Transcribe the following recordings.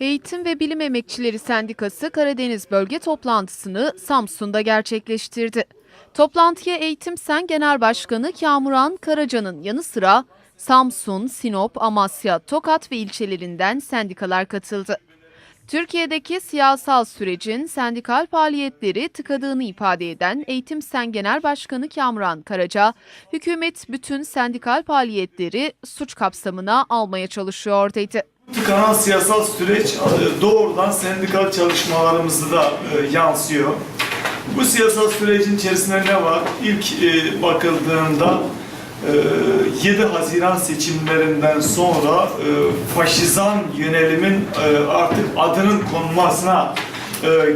Eğitim ve Bilim Emekçileri Sendikası Karadeniz Bölge toplantısını Samsun'da gerçekleştirdi. Toplantıya Eğitim Sen Genel Başkanı Kamuran Karaca'nın yanı sıra Samsun, Sinop, Amasya, Tokat ve ilçelerinden sendikalar katıldı. Türkiye'deki siyasal sürecin sendikal faaliyetleri tıkadığını ifade eden Eğitim Sen Genel Başkanı Kamuran Karaca, hükümet bütün sendikal faaliyetleri suç kapsamına almaya çalışıyor dedi. Tıkanan siyasal süreç e, doğrudan sendikal çalışmalarımızda da e, yansıyor. Bu siyasal sürecin içerisinde ne var? İlk e, bakıldığında e, 7 Haziran seçimlerinden sonra faşizan yönelimin artık adının konmasına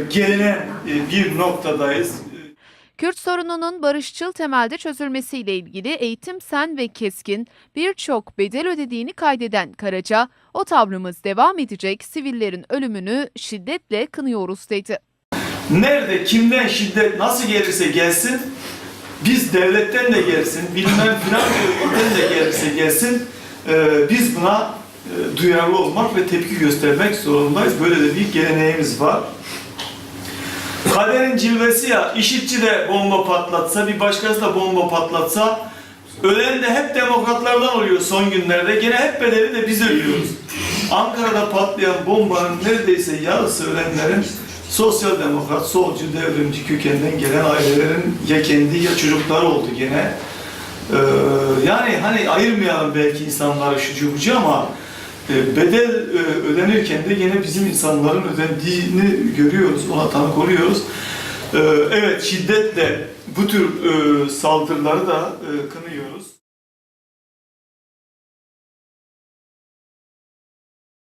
gelinen bir noktadayız. Kürt sorununun barışçıl temelde çözülmesiyle ilgili Eğitim Sen ve Keskin birçok bedel ödediğini kaydeden Karaca, o tavrımız devam edecek, sivillerin ölümünü şiddetle kınıyoruz dedi. Nerede, kimden şiddet nasıl gelirse gelsin, biz devletten de gelsin, bilmem filan örgütten de gelirse gelsin, e, biz buna e, duyarlı olmak ve tepki göstermek zorundayız. Böyle de bir geleneğimiz var. Kaderin cilvesi ya, işitçi de bomba patlatsa, bir başkası da bomba patlatsa, ölen de hep demokratlardan oluyor son günlerde. Gene hep bedeli de biz ödüyoruz. Ankara'da patlayan bombanın neredeyse yarısı ölenlerin sosyal demokrat, solcu, devrimci kökenden gelen ailelerin ya kendi ya çocukları oldu gene. Ee, yani hani ayırmayalım belki insanları şu bucu ama bedel e, ödenirken de yine bizim insanların ödendiğini görüyoruz, ona tanık oluyoruz. Ee, evet şiddetle bu tür e, saldırıları da e, kınıyoruz.